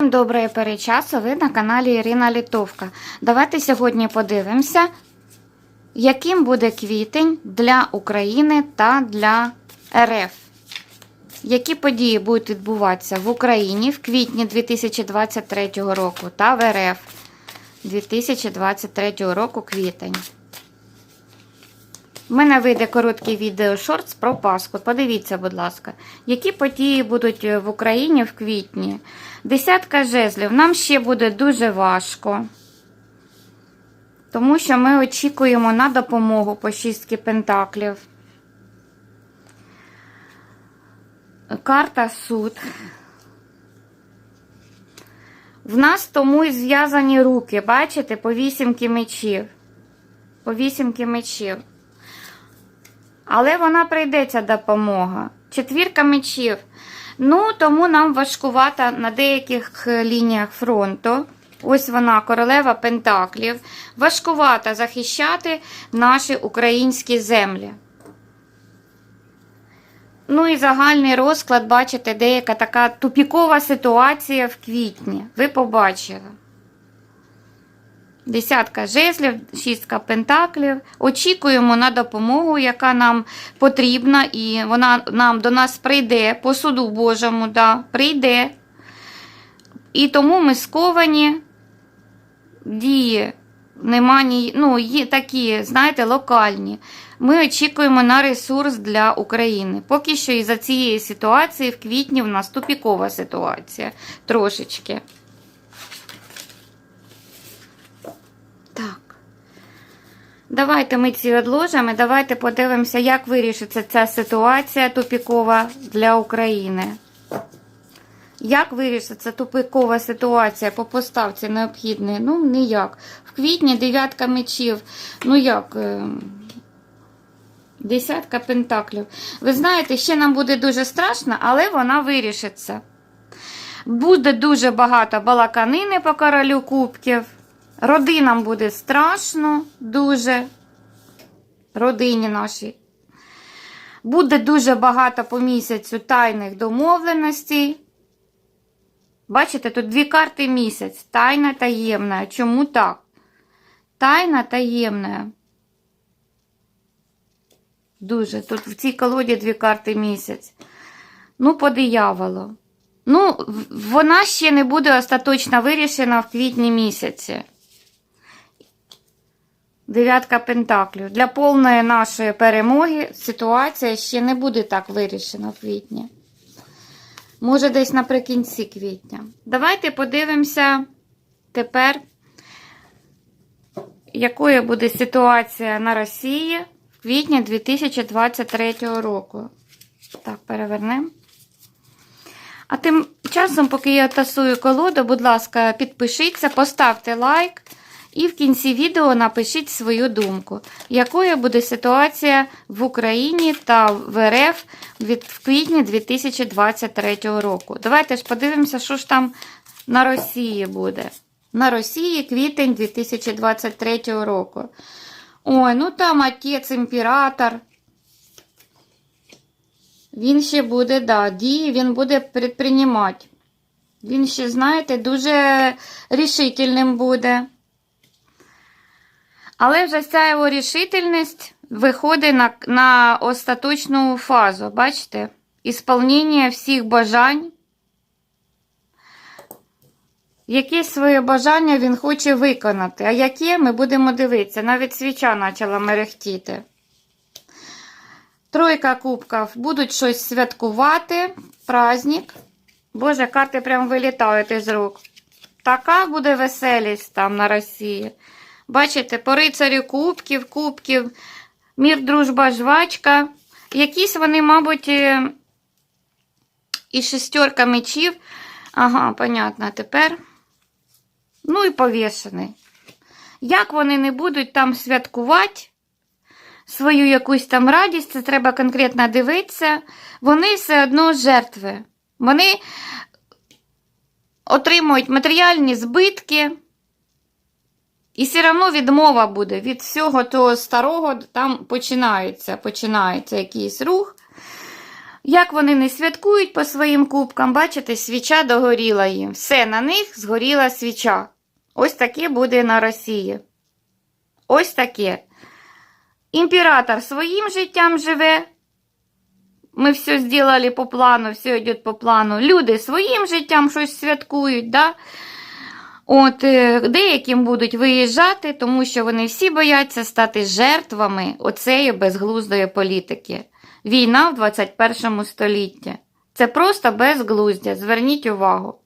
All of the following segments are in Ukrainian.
Доброї перечасу, ви на каналі Ірина Літовка. Давайте сьогодні подивимося, яким буде квітень для України та для РФ. Які події будуть відбуватися в Україні в квітні 2023 року та в РФ 2023 року квітень. У мене вийде короткий відео шортс про Пасху. Подивіться, будь ласка, які події будуть в Україні в квітні. Десятка жезлів. Нам ще буде дуже важко. Тому що ми очікуємо на допомогу по шістки пентаклів. Карта суд. В нас тому і зв'язані руки, бачите, по вісімки мечів. По вісімки мечів. Але вона прийдеться допомога. Четвірка мечів. Ну, тому нам важкувато на деяких лініях фронту. Ось вона, королева Пентаклів. Важкувато захищати наші українські землі. Ну і загальний розклад, бачите, деяка така тупікова ситуація в квітні. Ви побачили. Десятка жезлів, шістка пентаклів. Очікуємо на допомогу, яка нам потрібна, і вона нам до нас прийде по суду Божому, да, прийде. І тому ми сковані дії, нема ні, ну, є такі, знаєте, локальні. Ми очікуємо на ресурс для України. Поки що із-за цієї ситуації в квітні в нас тупікова ситуація трошечки. Давайте ми ці відложимо. Давайте подивимося, як вирішиться ця ситуація тупікова для України. Як вирішиться тупикова ситуація по поставці необхідної? Ну, ніяк. В квітні дев'ятка мечів. Ну як? е, Десятка пентаклів. Ви знаєте, ще нам буде дуже страшно, але вона вирішиться. Буде дуже багато балаканини по королю кубків. Родинам буде страшно, дуже. Родині нашій. Буде дуже багато по місяцю тайних домовленостей. Бачите, тут дві карти місяць. Тайна таємна. Чому так? Тайна таємна. Дуже. Тут в цій колоді дві карти місяць. Ну, по дияволу. Ну, вона ще не буде остаточно вирішена в квітні місяці. Дев'ятка пентаклів. Для повної нашої перемоги ситуація ще не буде так вирішена в квітні. Може, десь наприкінці квітня. Давайте подивимося тепер, якою буде ситуація на Росії в квітні 2023 року. Так, перевернемо. А тим часом, поки я тасую колоду, будь ласка, підпишіться, поставте лайк. І в кінці відео напишіть свою думку, якою буде ситуація в Україні та в РФ від в квітні 2023 року. Давайте ж подивимося, що ж там на Росії буде. На Росії квітень 2023 року. Ой, ну там отець імператор. Він ще буде, да, дії, він буде предприймати. Він ще, знаєте, дуже рішительним буде. Але вже ця його рішительність виходить на, на остаточну фазу, бачите? Ісполнення всіх бажань. Яке своє бажання він хоче виконати. А яке ми будемо дивитися. Навіть свіча почала мерехтіти. Тройка кубків. Будуть щось святкувати. Праздник. Боже, карти прям вилітають із рук. Така буде веселість там на Росії. Бачите, по рицарю кубків, кубків, мір, дружба, жвачка. Якісь вони, мабуть, е, і шестерка мечів. Ага, понятно, тепер. Ну і повішений. Як вони не будуть там святкувати свою якусь там радість, це треба конкретно дивитися. Вони все одно жертви. Вони отримують матеріальні збитки. І все одно відмова буде від всього того старого, там починається, починається якийсь рух. Як вони не святкують по своїм кубкам, бачите, свіча догоріла їм. Все, на них згоріла свіча. Ось таке буде на Росії. Ось таке. Імператор своїм життям живе. Ми все зробили по плану, все йде по плану. Люди своїм життям щось святкують, да? От е, деяким будуть виїжджати, тому що вони всі бояться стати жертвами оцеї безглуздої політики. Війна в 21 столітті. Це просто безглуздя. Зверніть увагу.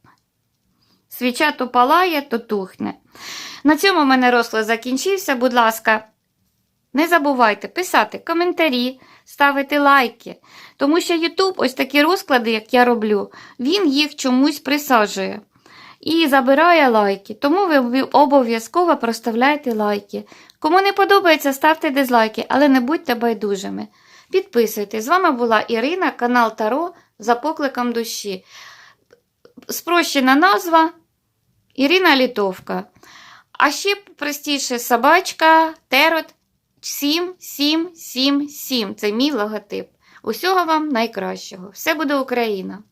Свіча то палає, то тухне. На цьому в мене розклад закінчився. Будь ласка, не забувайте писати коментарі, ставити лайки. Тому що YouTube, ось такі розклади, як я роблю, він їх чомусь присаджує і забирає лайки. Тому ви обов'язково проставляйте лайки. Кому не подобається, ставте дизлайки, але не будьте байдужими. Підписуйтесь. З вами була Ірина, канал Таро за покликом душі. Спрощена назва Ірина Літовка. А ще простіше собачка Терот 7777. Це мій логотип. Усього вам найкращого. Все буде Україна!